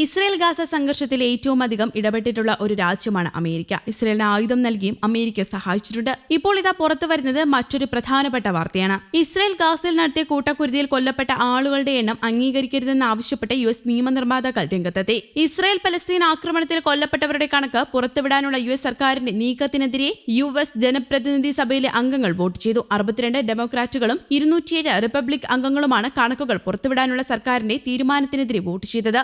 Israel Gaza സംഘർഷത്തിൽ ഏറ്റവും അധികം ഇടപെട്ടിട്ടുള്ള ഒരു രാജ്യമാണ് അമേരിക്ക. ഇസ്രയേലിന് ആയുധം നൽകിയും അമേരിക്ക സഹായിച്ചിട്ടുണ്ട്. ഇപ്പോൾ ഇതാ പുറത്തു വരുന്നത് മറ്റൊരു പ്രധാനപ്പെട്ട വാർത്തയാണ്. ഇസ്രയേൽ ഗാസയിൽ നടത്തിയ കൂട്ടക്കുരുതിയിൽ കൊല്ലപ്പെട്ട ആളുകളുടെ എണ്ണം അംഗീകരിക്കരുതെന്ന് ആവശ്യപ്പെട്ട് യു എസ് നിയമനിർമ്മാതാക്കൾ രംഗത്തെത്തി. ഇസ്രയേൽ പലസ്തീൻ ആക്രമണത്തിൽ കൊല്ലപ്പെട്ടവരുടെ കണക്ക് പുറത്തുവിടാനുള്ള യു എസ് സർക്കാരിന്റെ നീക്കത്തിനെതിരെ യു എസ് ജനപ്രതിനിധി സഭയിലെ അംഗങ്ങൾ വോട്ട് ചെയ്തു. അറുപത്തിരണ്ട് ഡെമോക്രാറ്റുകളും ഇരുന്നൂറ്റിയേഴ് റിപ്പബ്ലിക് അംഗങ്ങളുമാണ് കണക്കുകൾ പുറത്തുവിടാനുള്ള സർക്കാരിന്റെ തീരുമാനത്തിനെതിരെ വോട്ട് ചെയ്തത്.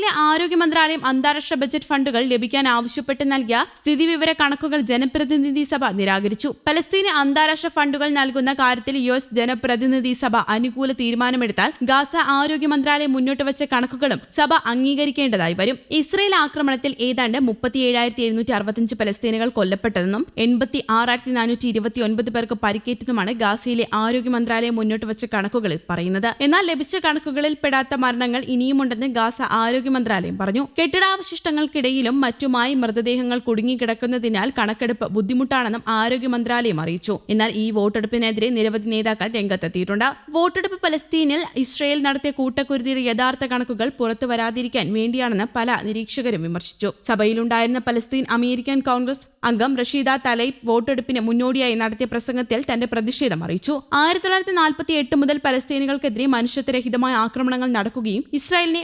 ഗാസയിലെ ആരോഗ്യ മന്ത്രാലയം അന്താരാഷ്ട്ര ബജറ്റ് ഫണ്ടുകൾ ലഭിക്കാൻ ആവശ്യപ്പെട്ട് നൽകിയ സ്ഥിതിവിവര കണക്കുകൾ ജനപ്രതിനിധി സഭ നിരാകരിച്ചു. പലസ്തീന് അന്താരാഷ്ട്ര ഫണ്ടുകൾ നൽകുന്ന കാര്യത്തിൽ യു എസ് ജനപ്രതിനിധി സഭ അനുകൂല തീരുമാനമെടുത്താൽ ഗാസ ആരോഗ്യ മന്ത്രാലയം മുന്നോട്ട് വെച്ച കണക്കുകളും സഭ അംഗീകരിക്കേണ്ടതായി വരും. ഇസ്രയേൽ ആക്രമണത്തിൽ ഏതാണ്ട് മുപ്പത്തിയേഴായിരത്തി എഴുന്നൂറ്റി അറുപത്തിയഞ്ച് പലസ്തീനുകൾ കൊല്ലപ്പെട്ടതെന്നും എൺപത്തി ആറായിരത്തി നാനൂറ്റി ഇരുപത്തി ഒൻപത് പേർക്ക് പരിക്കേറ്റതുമാണ് ഗാസയിലെ ആരോഗ്യ മന്ത്രാലയം മുന്നോട്ട് വെച്ച കണക്കുകളിൽ പറയുന്നത്. എന്നാൽ ലഭിച്ച കണക്കുകളിൽ പെടാത്ത മരണങ്ങൾ ഇനിയുമുണ്ടെന്ന് ഗാസ ആരോഗ്യ മന്ത്രാലയം പറഞ്ഞു. കെട്ടിടാവശിഷ്ടങ്ങൾക്കിടയിലും മറ്റുമായി മൃതദേഹങ്ങൾ കുടുങ്ങിക്കിടക്കുന്നതിനാൽ കണക്കെടുപ്പ് ബുദ്ധിമുട്ടാണെന്നും ആരോഗ്യ മന്ത്രാലയം അറിയിച്ചു. എന്നാൽ ഈ വോട്ടെടുപ്പിനെതിരെ നിരവധി നേതാക്കൾ രംഗത്തെത്തിയിട്ടുണ്ട്. വോട്ടെടുപ്പ് പലസ്തീനിൽ ഇസ്രയേൽ നടത്തിയ കൂട്ടക്കുരുതിയുടെ യഥാർത്ഥ കണക്കുകൾ പുറത്തു വരാതിരിക്കാൻ വേണ്ടിയാണെന്ന് പല നിരീക്ഷകരും വിമർശിച്ചു. സഭയിലുണ്ടായിരുന്ന പലസ്തീൻ അമേരിക്കൻ കോൺഗ്രസ് അംഗം റഷീദ തലൈബ് വോട്ടെടുപ്പിന് മുന്നോടിയായി നടത്തിയ പ്രസംഗത്തിൽ തന്റെ പ്രതിഷേധം അറിയിച്ചു. ആയിരത്തി തൊള്ളായിരത്തി നാൽപ്പത്തി എട്ട് മുതൽ പലസ്തീനുകൾക്കെതിരെ മനുഷ്യത്വരഹിതമായ ആക്രമണങ്ങൾ നടക്കുകയും ഇസ്രായേലിനെ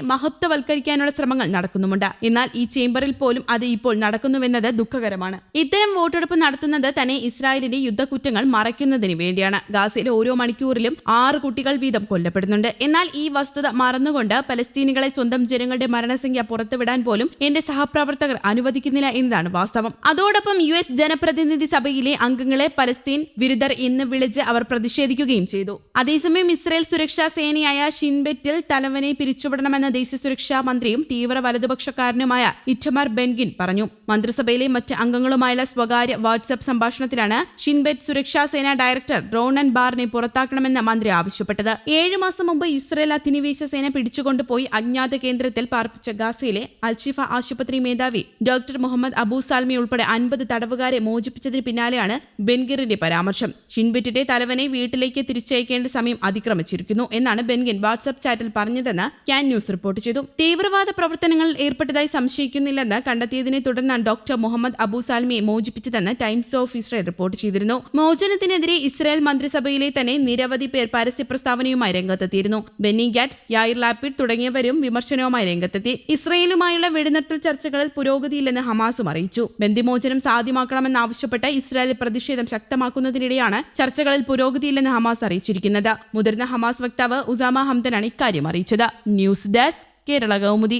മഹത്വവൽക്കരിക്കാനുള്ള ശ്രമങ്ങൾ നടക്കുന്നുമുണ്ട്. എന്നാൽ ഈ ചേംബറിൽ പോലും അത് ഇപ്പോൾ നടക്കുന്നുവെന്നത് ദുഃഖകരമാണ്. ഇത്തരം വോട്ടെടുപ്പ് നടത്തുന്നത് തന്നെ ഇസ്രായേലിന്റെ യുദ്ധക്കുറ്റങ്ങൾ മറയ്ക്കുന്നതിന് വേണ്ടിയാണ്. ഗാസയിലെ ഓരോ മണിക്കൂറിലും ആറ് കുട്ടികൾ വീതം കൊല്ലപ്പെടുന്നുണ്ട്. എന്നാൽ ഈ വസ്തുത മറന്നുകൊണ്ട് പലസ്തീനികളെ സ്വന്തം ജനങ്ങളുടെ മരണസംഖ്യ പുറത്തുവിടാൻ പോലും എന്റെ സഹപ്രവർത്തകർ അനുവദിക്കുന്നില്ല എന്നതാണ് വാസ്തവം. അതോടൊപ്പം യു എസ് ജനപ്രതിനിധി സഭയിലെ അംഗങ്ങളെ പലസ്തീൻ വിരുദ്ധർ എന്ന് വിളിച്ച് അവർ പ്രതിഷേധിക്കുകയും ചെയ്തു. അതേസമയം ഇസ്രായേൽ സുരക്ഷാ സേനയായ ഷിൻബെറ്റിൽ തലവനെ പിരിച്ചുവിടണമെന്ന ദേശീയ സുരക്ഷാ മന്ത്രിയും തീവ്ര വലതുപക്ഷക്കാരനുമായ ഇറ്റമാർ ബെൻഗിൻ പറഞ്ഞു. മന്ത്രിസഭയിലെ മറ്റ് അംഗങ്ങളുമായുള്ള സ്വകാര്യ വാട്സ്ആപ്പ് സംഭാഷണത്തിലാണ് ഷിൻബെറ്റ് സുരക്ഷാ സേനാ ഡയറക്ടർ ഡ്രോൺ ആൻഡ് ബാറിനെ പുറത്താക്കണമെന്ന് മന്ത്രി ആവശ്യപ്പെട്ടത്. ഏഴു മാസം മുമ്പ് ഇസ്രയേൽ അധിനിവേശ സേന പിടിച്ചുകൊണ്ടുപോയി അജ്ഞാത കേന്ദ്രത്തിൽ പാർപ്പിച്ച ഗാസയിലെ അൽഷിഫ ആശുപത്രി മേധാവി ഡോക്ടർ മുഹമ്മദ് അബൂ സാൽമി ഉൾപ്പെടെ അൻപത് തടവുകാരെ മോചിപ്പിച്ചതിന് പിന്നാലെയാണ് ബെൻഗിറിന്റെ പരാമർശം. ഷിൻബെറ്റിന്റെ തലവനെ വീട്ടിലേക്ക് തിരിച്ചയക്കേണ്ട സമയം അതിക്രമിച്ചിരിക്കുന്നു എന്നാണ് ബെൻഗിൻ വാട്സ്ആപ്പ് ചാറ്റിൽ പറഞ്ഞതെന്ന് ക്യാൻ ന്യൂസ് റിപ്പോർട്ട് ചെയ്തു. തീവ്രവാദ പ്രവർത്തനങ്ങളിൽ ഏർപ്പെട്ടതായി സംശയിക്കുന്നില്ലെന്ന് കണ്ടെത്തിയതിനെ തുടർന്നാണ് ഡോക്ടർ മുഹമ്മദ് അബു സാൽമിയെ മോചിപ്പിച്ചതെന്ന് ടൈംസ് ഓഫ് ഇസ്രായേൽ റിപ്പോർട്ട് ചെയ്തിരുന്നു. മോചനത്തിനെതിരെ ഇസ്രായേൽ മന്ത്രിസഭയിലെ തന്നെ നിരവധി പേർ പരസ്യ പ്രസ്താവനയുമായി രംഗത്തെത്തിയിരുന്നു. ബെന്നി ഗാറ്റ്സ് യായിർ ലാപിഡ് തുടങ്ങിയവരും വിമർശനവുമായി രംഗത്തെത്തി. ഇസ്രയേലുമായുള്ള വെടിനിർത്തൽ ചർച്ചകളിൽ പുരോഗതിയില്ലെന്ന് ഹമാസും അറിയിച്ചു. ബന്ദിമോചനം സാധ്യമാക്കണമെന്നാവശ്യപ്പെട്ട് ഇസ്രായേൽ പ്രതിഷേധം ശക്തമാക്കുന്നതിനിടെയാണ് ചർച്ചകളിൽ പുരോഗതിയില്ലെന്ന് ഹമാസ് അറിയിച്ചിരിക്കുന്നത്. മുതിർന്ന ഹമാസ് വക്താവ് ഉസാമ ഹംദനാണ് ഇക്കാര്യം അറിയിച്ചത്. News desk Kerala Kaumudi